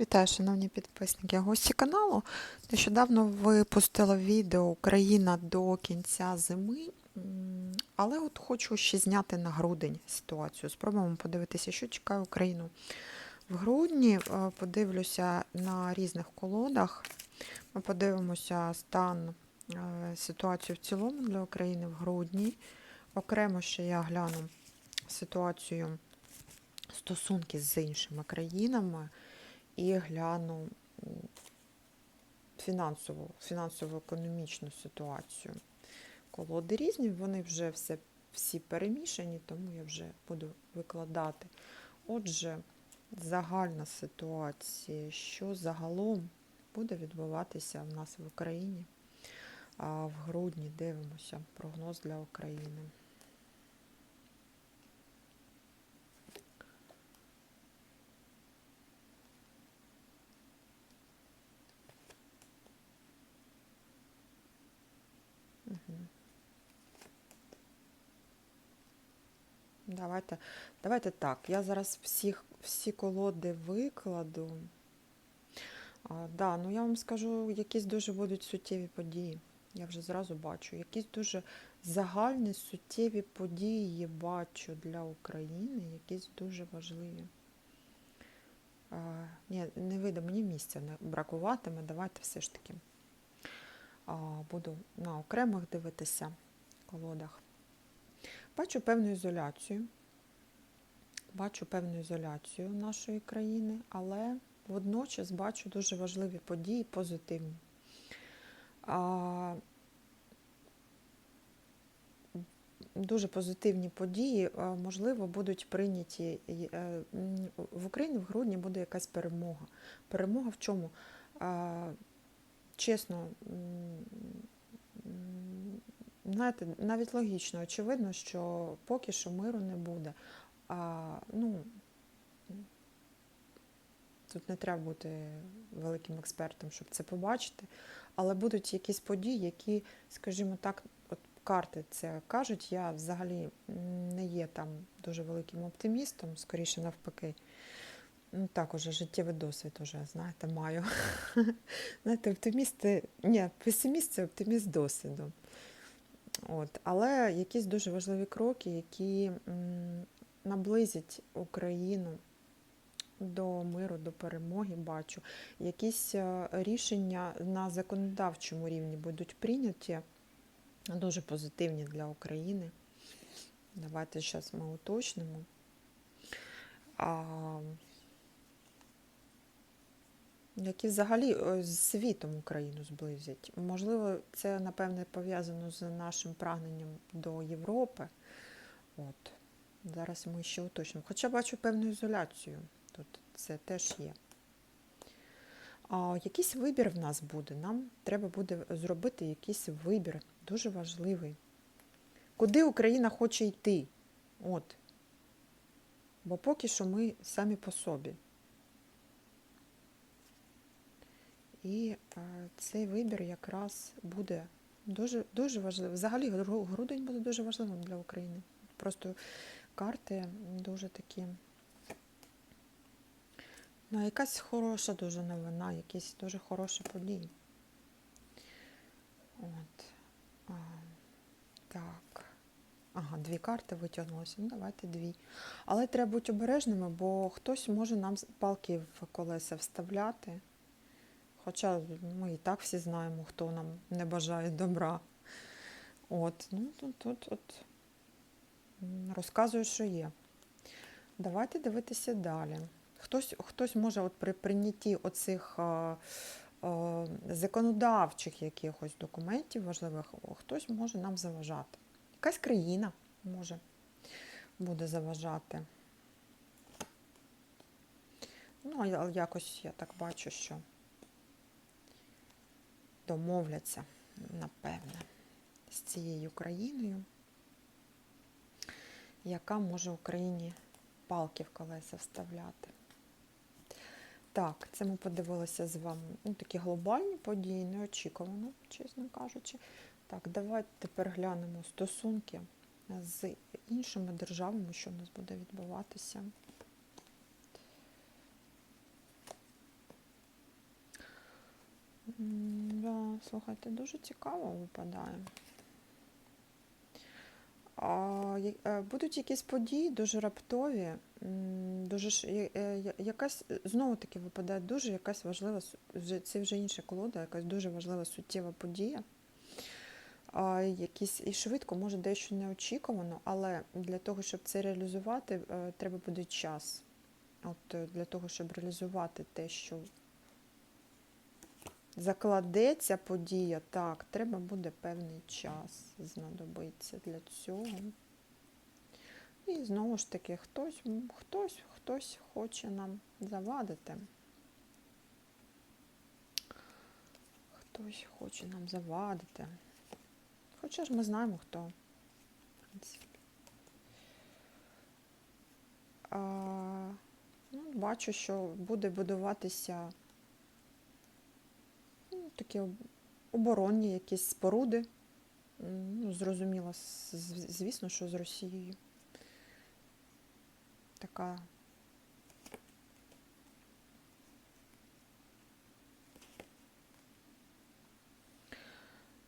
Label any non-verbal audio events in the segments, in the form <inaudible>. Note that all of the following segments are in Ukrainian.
Вітаю, шановні підписники, гості каналу. Нещодавно випустила відео Україна до кінця зими, але от хочу ще зняти на грудень ситуацію. Спробуємо подивитися, що чекає Україну в грудні. Е, Подивлюся на різних колодах. Ми подивимося стан е, ситуацію в цілому для України в грудні. Окремо ще я гляну ситуацію стосунки з іншими країнами і гляну фінансову, фінансово-економічну ситуацію. Колоди різні, вони вже все, всі перемішані, тому я вже буду викладати. Отже, загальна ситуація, що загалом буде відбуватися в нас в Україні. А в грудні дивимося прогноз для України. Давайте, давайте так. Я зараз всіх, всі колоди викладу. А, да, ну я вам скажу, якісь дуже будуть суттєві події. Я вже зразу бачу. Якісь дуже загальні суттєві події бачу для України, якісь дуже важливі. А, ні, не вийде мені місця, не бракуватиме. Давайте все ж таки буду на окремих дивитися колодах. Бачу певну ізоляцію. Бачу певну ізоляцію нашої країни, але водночас бачу дуже важливі події, позитивні. А, Дуже позитивні події, можливо, будуть прийняті е, в Україні в грудні буде якась перемога. Перемога в чому? Чесно, знаєте, навіть логічно, очевидно, що поки що миру не буде. А, ну, тут не треба бути великим експертом, щоб це побачити, але будуть якісь події, які, скажімо так, от карти це кажуть, я взагалі не є там дуже великим оптимістом, скоріше навпаки. Ну, так, уже життєвий досвід уже, знаєте, маю. <laughs> Знаєте, оптимісти, ні, песиміст це оптиміст досвіду. От. Але якісь дуже важливі кроки, які наблизять Україну до миру, до перемоги, бачу. Якісь е, рішення на законодавчому рівні будуть прийняті, дуже позитивні для України. Давайте зараз ми уточнимо. А, які взагалі е, з світом Україну зблизять. Можливо, це, напевне, пов'язано з нашим прагненням до Європи. От. Зараз ми ще уточнимо. Хоча бачу певну ізоляцію. Тут це теж є. А, якийсь вибір в нас буде. Нам треба буде зробити якийсь вибір, дуже важливий. Куди Україна хоче йти? От. Бо поки що ми самі по собі. І е, цей вибір якраз буде дуже, дуже важливий. Взагалі грудень буде дуже важливим для України. Просто карти дуже такі. Ну, якась хороша дуже новина, якісь дуже хороші події. От. А, так. Ага, дві карти витягнулися. Ну, давайте дві. Але треба бути обережними, бо хтось може нам палки в колеса вставляти. Хоча ми і так всі знаємо, хто нам не бажає добра. От, ну тут, тут от, розказую, що є. Давайте дивитися далі. Хтось, хтось може от при прийнятті оцих е, е, законодавчих якихось документів важливих, хтось може нам заважати. Якась країна може буде заважати. Ну, а якось я так бачу, що домовляться, напевне, з цією країною, яка може Україні палки в колеса вставляти. Так, це ми подивилися з вами ну, такі глобальні події, неочікувано, чесно кажучи. Так, давайте тепер глянемо стосунки з іншими державами, що в нас буде відбуватися. Да, слухайте, дуже цікаво випадає. Е, будуть якісь події дуже раптові, дуже е, якась е, знову таки випадає дуже якась важлива, це вже інша колода, якась дуже важлива суттєва подія. Якісь і швидко, може дещо неочікувано, але для того, щоб це реалізувати, треба буде час. От для того, щоб реалізувати те, що закладеться подія, так, треба буде певний час знадобиться для цього. І знову ж таки, хтось, хтось, хтось хоче нам завадити. Хтось хоче нам завадити. Хоча ж ми знаємо, хто. в принципі. А, ну, бачу, що буде будуватися такі оборонні якісь споруди. Ну, зрозуміло, звісно, що з Росією. Така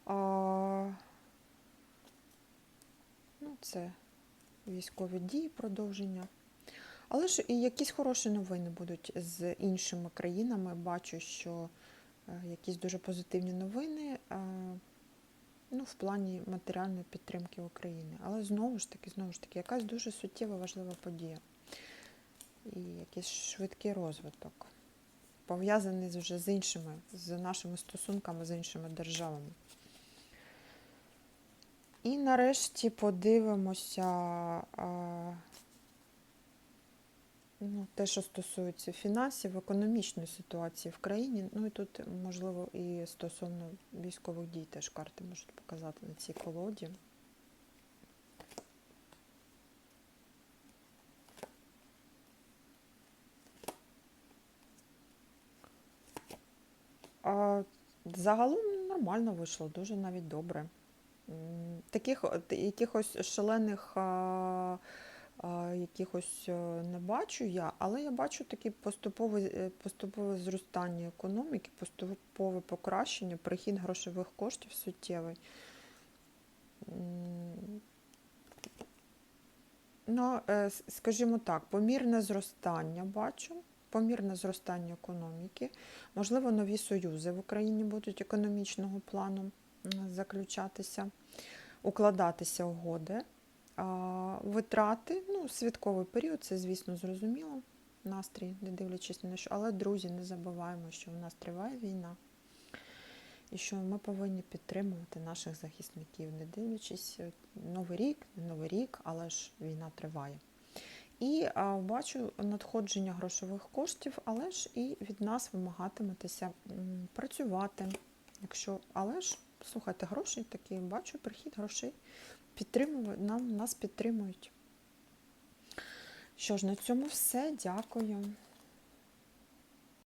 а, ну, це військові дії, продовження. Але ж і якісь хороші новини будуть з іншими країнами. Бачу, що якісь дуже позитивні новини е, ну, в плані матеріальної підтримки України. Але знову ж таки, знову ж таки, якась дуже суттєва важлива подія. І якийсь швидкий розвиток, пов'язаний вже з іншими, з нашими стосунками з іншими державами. І нарешті подивимося ну, те, що стосується фінансів, економічної ситуації в країні. Ну і тут, можливо, і стосовно військових дій теж карти можуть показати на цій колоді. А, загалом нормально вийшло, дуже навіть добре. Таких якихось шалених якихось е, не бачу я, але я бачу таке поступове, е, поступове зростання економіки, поступове покращення, прихід грошових коштів суттєвий. Ну, е, скажімо так, помірне зростання бачу, помірне зростання економіки. Можливо, нові союзи в Україні будуть економічного плану заключатися, укладатися угоди. Витрати, ну, святковий період, це, звісно, зрозуміло. Настрій, не дивлячись на що. Але, друзі, не забуваємо, що в нас триває війна. І що ми повинні підтримувати наших захисників, не дивлячись е, новий рік, не новий рік, але ж війна триває. І а, бачу надходження грошових коштів, але ж і від нас вимагатиметеся працювати. Якщо, але ж, слухайте, гроші такі, бачу прихід грошей. Підтримують, нам, нас підтримують. Що ж, на цьому все. Дякую.